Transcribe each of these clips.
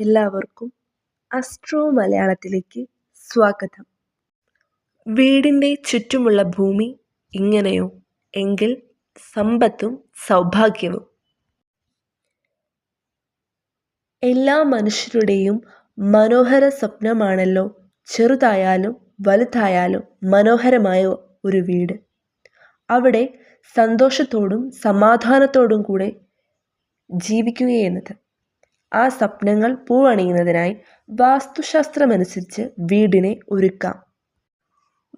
എല്ലാവർക്കും അസ്ട്രോ മലയാളത്തിലേക്ക് സ്വാഗതം. വീടിന്റെ ചുറ്റുമുള്ള ഭൂമി ഇങ്ങനെയോ എങ്കിൽ സമ്പത്തും സൗഭാഗ്യവും. എല്ലാ മനുഷ്യരുടെയും മനോഹര സ്വപ്നമാണല്ലോ ചെറുതായാലും വലുതായാലും മനോഹരമായ ഒരു വീട്. അവിടെ സന്തോഷത്തോടും സമാധാനത്തോടും കൂടെ ജീവിക്കുകയെന്നത്. ആ സ്വപ്നങ്ങൾ പൂവണിയുന്നതിനായി വാസ്തുശാസ്ത്രമനുസരിച്ച് വീടിനെ ഒരുക്കാം.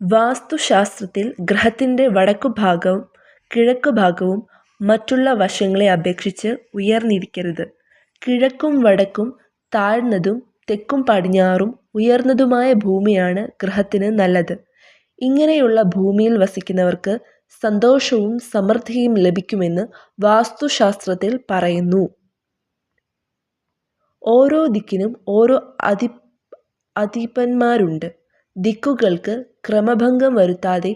വാസ്തുശാസ്ത്രത്തിൽ ഗ്രഹത്തിന്റെ വടക്കുഭാഗവും കിഴക്കുഭാഗവും മറ്റുള്ള വശങ്ങളെ അപേക്ഷിച്ച് ഉയർന്നിരിക്കരുത്. കിഴക്കും വടക്കും താഴ്ന്നതും തെക്കും പടിഞ്ഞാറും ഉയർന്നതുമായ ഭൂമിയാണ് ഗ്രഹത്തിന് നല്ലത്. ഇങ്ങനെയുള്ള ഭൂമിയിൽ വസിക്കുന്നവർക്ക് സന്തോഷവും സമൃദ്ധിയും ലഭിക്കുമെന്ന് വാസ്തുശാസ്ത്രത്തിൽ പറയുന്നു. ഓരോ ദിക്കിനും ഓരോ അധി അധിപന്മാരുണ്ട്. ദിക്കുകൾക്ക് ക്രമഭംഗം വരുത്താതെ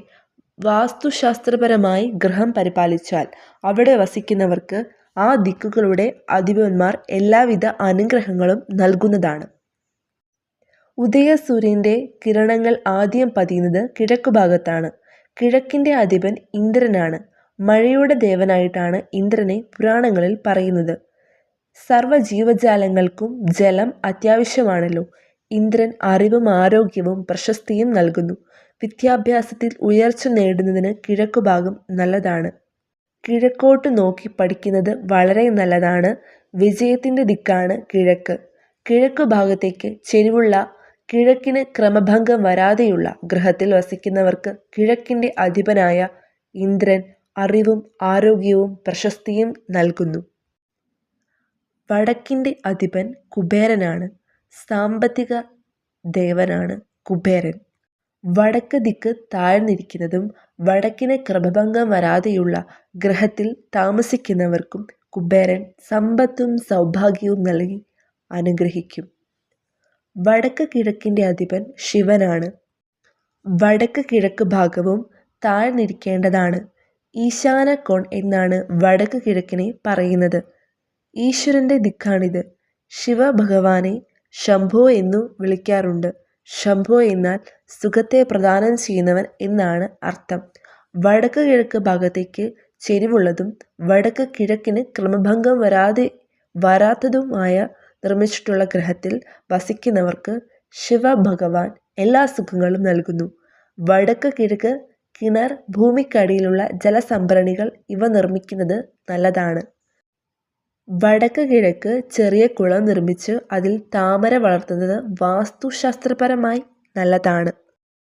വാസ്തുശാസ്ത്രപരമായി ഗ്രഹം പരിപാലിച്ചാൽ അവിടെ വസിക്കുന്നവർക്ക് ആ ദിക്കുകളുടെ അധിപന്മാർ എല്ലാവിധ അനുഗ്രഹങ്ങളും നൽകുന്നതാണ്. ഉദയസൂര്യന്റെ കിരണങ്ങൾ ആദ്യം പതിയുന്നത് കിഴക്കുഭാഗത്താണ് കിഴക്കിന്റെ അധിപൻ ഇന്ദ്രനാണ്. മഴയുടെ ദേവനായിട്ടാണ് ഇന്ദ്രനെ പുരാണങ്ങളിൽ പറയുന്നത്. സർവ ജീവജാലങ്ങൾക്കും ജലം അത്യാവശ്യമാണല്ലോ. ഇന്ദ്രൻ അറിവും ആരോഗ്യവും പ്രശസ്തിയും നൽകുന്നു. വിദ്യാഭ്യാസത്തിൽ ഉയർച്ച നേടുന്നതിന് കിഴക്കുഭാഗം നല്ലതാണ്. കിഴക്കോട്ട് നോക്കി പഠിക്കുന്നത് വളരെ നല്ലതാണ്. വിജയത്തിന്റെ ദിക്കാണ് കിഴക്ക്. കിഴക്ക് ഭാഗത്തേക്ക് ചെരിവുള്ള കിഴക്കിന് ക്രമഭംഗം വരാതെയുള്ള ഗ്രഹത്തിൽ വസിക്കുന്നവർക്ക് കിഴക്കിന്റെ അധിപനായ ഇന്ദ്രൻ അറിവും ആരോഗ്യവും പ്രശസ്തിയും നൽകുന്നു. വടക്കിന്റെ അധിപൻ കുബേരനാണ്. സാമ്പത്തിക ദേവനാണ് കുബേരൻ. വടക്ക് ദിക്ക് താഴ്ന്നിരിക്കുന്നതും വടക്കിന് ക്രമഭംഗം വരാതെയുള്ള ഗ്രഹത്തിൽ താമസിക്കുന്നവർക്കും കുബേരൻ സമ്പത്തും സൗഭാഗ്യവും നൽകി അനുഗ്രഹിക്കും. വടക്ക് കിഴക്കിന്റെ അധിപൻ ശിവനാണ്. വടക്ക് കിഴക്ക് ഭാഗവും താഴ്ന്നിരിക്കേണ്ടതാണ്. ഈശാന കോൺ എന്നാണ് വടക്ക് കിഴക്കിനെ പറയുന്നത്. ഈശ്വരന്റെ ദിക്കാണിത്. ശിവഭഗവാനെ ശംഭോ എന്നു വിളിക്കാറുണ്ട്. ശംഭോ എന്നാൽ സുഖത്തെ പ്രദാനം ചെയ്യുന്നവൻ എന്നാണ് അർത്ഥം. വടക്ക് കിഴക്ക് ഭാഗത്തേക്ക് ചെരിവുള്ളതും വടക്ക് കിഴക്കിന് ക്രമഭംഗം വരാതെ വരാത്തതുമായ നിർമ്മിച്ചിട്ടുള്ള ഗ്രഹത്തിൽ വസിക്കുന്നവർക്ക് ശിവഭഗവാൻ എല്ലാ സുഖങ്ങളും നൽകുന്നു. വടക്ക് കിഴക്ക് കിണർ ഭൂമിക്കടിയിലുള്ള ജലസംഭരണികൾ ഇവ നിർമ്മിക്കുന്നത് നല്ലതാണ്. വടക്ക് കിഴക്ക് ചെറിയ കുളം നിർമ്മിച്ച് അതിൽ താമര വളർത്തുന്നത് വാസ്തുശാസ്ത്രപരമായി നല്ലതാണ്.